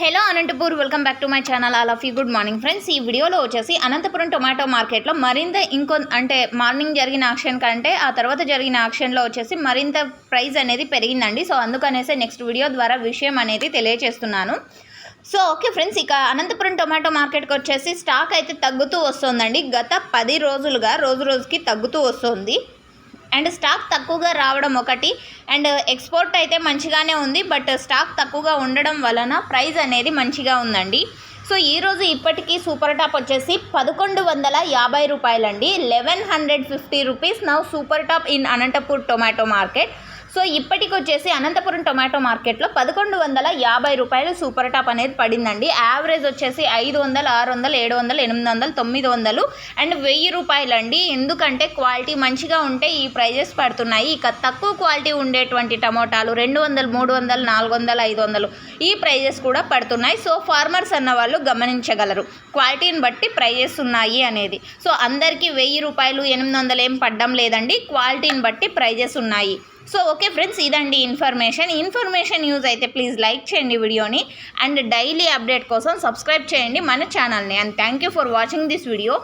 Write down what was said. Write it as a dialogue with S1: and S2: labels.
S1: Hello Anantapur welcome back to my channel all of you. Good morning friends. ఈ వీడియోలో వచ్చేసి Anantapuram tomato మార్కెట్లో మరింత ఇంకొ అంటే మార్నింగ్ జరిగిన ఆక్షన్ కంటే ఆ తర్వాత జరిగిన ఆక్షన్లో వచ్చేసి మరింత ప్రైస్ అనేది పెరిగిందండి. సో అందుకనేసి నెక్స్ట్ వీడియో ద్వారా విషయం అనేది తెలియజేస్తున్నాను సో ఓకే ఫ్రెండ్స్ ఇక అనంతపురం టొమాటో మార్కెట్కి వచ్చేసి స్టాక్ అయితే తగ్గుతూ వస్తుందండి. గత పది రోజులుగా రోజు రోజుకి తగ్గుతూ వస్తుంది. అండ్ స్టాక్ తక్కువగా రావడం ఒకటి. అండ్ ఎక్స్పోర్ట్ అయితే మంచిగానే ఉంది బట్ స్టాక్ తక్కువగా ఉండడం వలన ప్రైస్ అనేది మంచిగా ఉందండి. సో ఈరోజు ఇప్పటికీ సూపర్ టాప్ వచ్చేసి పదకొండు వందల యాభై రూపాయలండి. Eleven hundred fifty rupees. Now super top in Anantapur tomato market. So ఇప్పటికి వచ్చేసి అనంతపురం టొమాటో మార్కెట్లో పదకొండు వందల యాభై రూపాయలు సూపర్ టాప్ అనేది పడిందండి. యావరేజ్ వచ్చేసి ఐదు వందలు ఆరు వందలు ఏడు వందలు ఎనిమిది వందలు తొమ్మిది వందలు. అండ్ వెయ్యి రూపాయలండి. ఎందుకంటే క్వాలిటీ మంచిగా ఉంటే ఈ ప్రైజెస్ పడుతున్నాయి. ఇక తక్కువ క్వాలిటీ ఉండేటువంటి టమోటాలు రెండు వందలు మూడు వందలు నాలుగు వందలు ఐదు వందలు ఈ ప్రైజెస్ కూడా పడుతున్నాయి. సో ఫార్మర్స్ అన్న వాళ్ళు గమనించగలరు క్వాలిటీని బట్టి ప్రైజెస్ ఉన్నాయి అనేది. సో అందరికీ వెయ్యి రూపాయలు ఎనిమిది వందలు ఏం పడ్డం లేదండి. క్వాలిటీని బట్టి ప్రైజెస్ ఉన్నాయి. సో ఓకే ఫ్రెండ్స్ ఇదండి ఇన్ఫర్మేషన్. ఇన్ఫర్మేషన్ యూజ్ అయితే ప్లీజ్ లైక్ చేయండి వీడియోని. అండ్ డైలీ అప్డేట్ కోసం సబ్స్క్రైబ్ చేయండి మన ఛానల్ని. And thank you for watching this video.